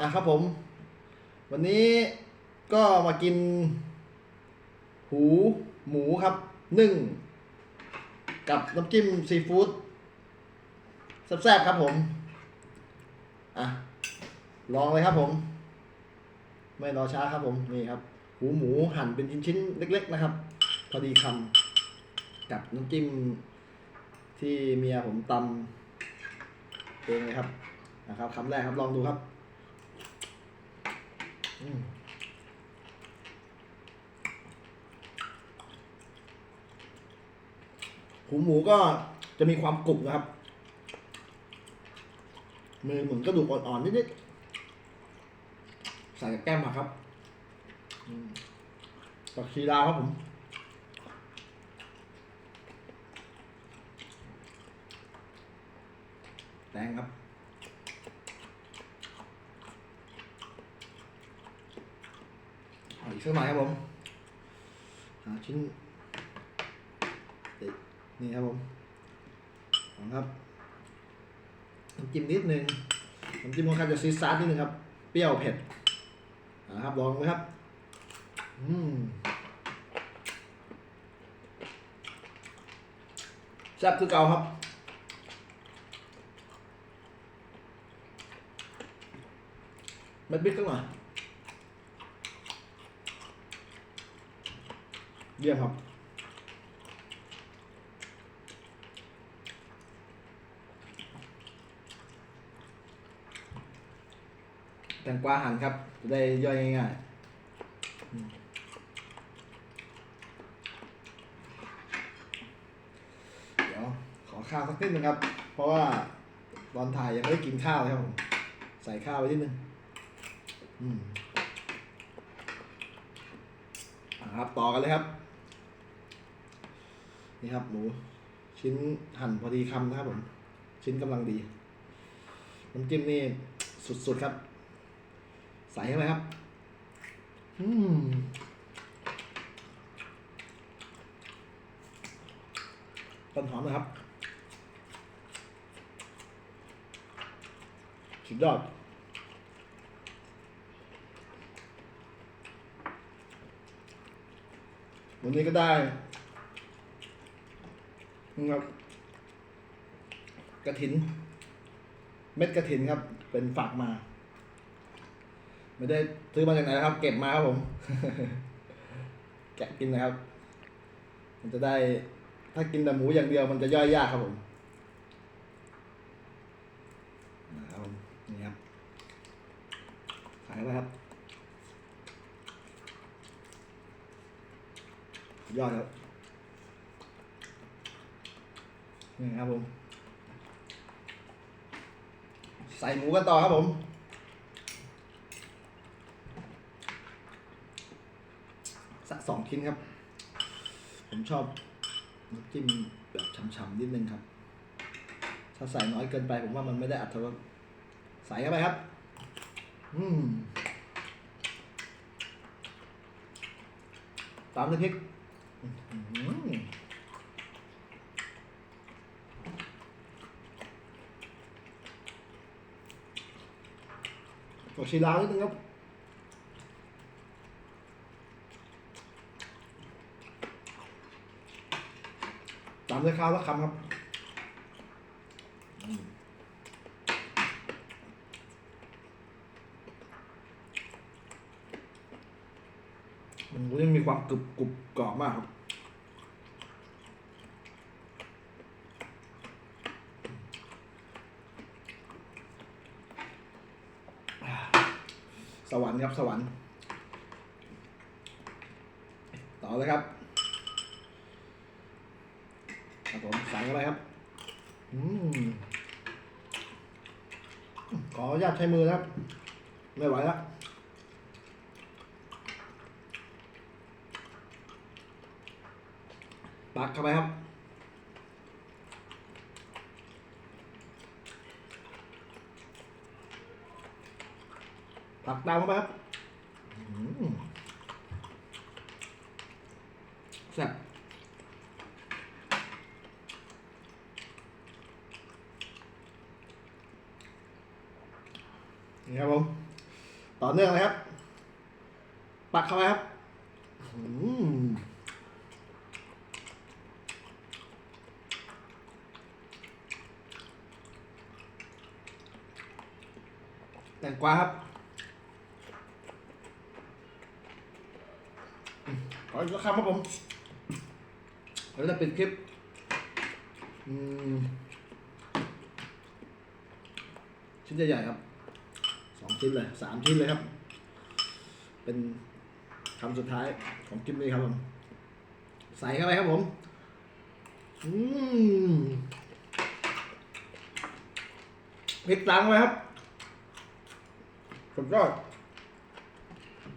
อะครับผม วันนี้ก็มากิน หูหมูครับนึ่ง กับน้ำจิ้มซีฟู้ดแซ่บๆครับผม อะ ลองเลยครับผม ไม่รอช้าครับผมนี่ครับ หูหมูหั่นเป็นชิ้นๆเล็ก ๆ นะครับ พอดีคำกับน้ำจิ้มที่เมียผมตำเองเลยครับนะครับคำแรกครับลองดูครับ หูหมูก็จะมีความกรุบนะครับ มือเหมือนกระดูกอ่อนๆนิดๆ ใส่กับแก้มผักครับอืมกับชีลาวครับผม แตงครับ เอาอีก สักหน่อยครับผมหาชิ้นเด็ดนี่ครับผมครับน้ำจิ้มนิดนึงน้ำจิ้มค่อนข้างจะซีซาร์นิดนึงครับ เปรี้ยวเผ็ดนะครับลองไหมครับอืมแซ่บคือเก่าครับม็ดบิ๊กสักหน่อย เยี่ยมครับแตงกวาหั่นครับจะได้ย่อยง่ายๆ เดี๋ยวขอข้าวสักนิดนึงครับ เพราะว่าตอนถ่ายยังไม่ได้กินข้าวเลยครับผม ใส่ข้าวไว้นิดนึง อืมอ่าครับ ต่อกันเลยครับ นี่ครับหมูชิ้นหั่นพอดีคำนะครับผม ชิ้นกำลังดีน้ำจิ้มนี่สุดๆครับ ใส่เข้าไปครับ อืมต้นหอมนะครับ สุดยอดวันนี้ก็ได้ นะครับกระถิน เม็ดกระถินครับ เป็นฝากมา ไม่ได้ซื้อมาจากไหนนะครับ เก็บมาครับผม แกะกินนะครับ มันจะได้ถ้ากินแต่หมูอย่างเดียวมันจะย่อยยากครับผมนะครับนี่ครับใส่เข้าไปครับยอดครับ นี่ครับผม ใส่หมูกันต่อครับผม สักสองชิ้นครับ ผมชอบน้ำจิ้มแบบฉ่ำๆนิดนึงครับ ถ้าใส่น้อยเกินไปผมว่ามันไม่ได้อัตรสใส่เข้าไปครับ อืมตามด้วยพริก อื้อ หือขอชีลาวนิดนึงครับตามด้วยข้าวสักคำครับมันยังมีความกรุบกรุบกรอบมากครับ สวรรค์ครับสวรรค์ ต่อเลยครับครับผมใส่เข้าไปครับ อืมขออนุญาตใช้มือครับ ไม่ไหวแล้วตักเข้าไปครับ ตักตามเข้าไปครับอืมแซ่บนี่ครับผมต่อเนื่องเลยครับ ปักเข้าไปครับอืมแตงกวาครับอืม ขออีกสักคำครับผม แล้วจะปิดคลิป อืม ชิ้นใหญ่ๆครับ สองชิ้นเลย สามชิ้นเลยครับ เป็นคำสุดท้ายของคลิปนี้ครับผม ใส่เข้าไปครับผม อืมพริกตามเข้าไปครับสุดยอด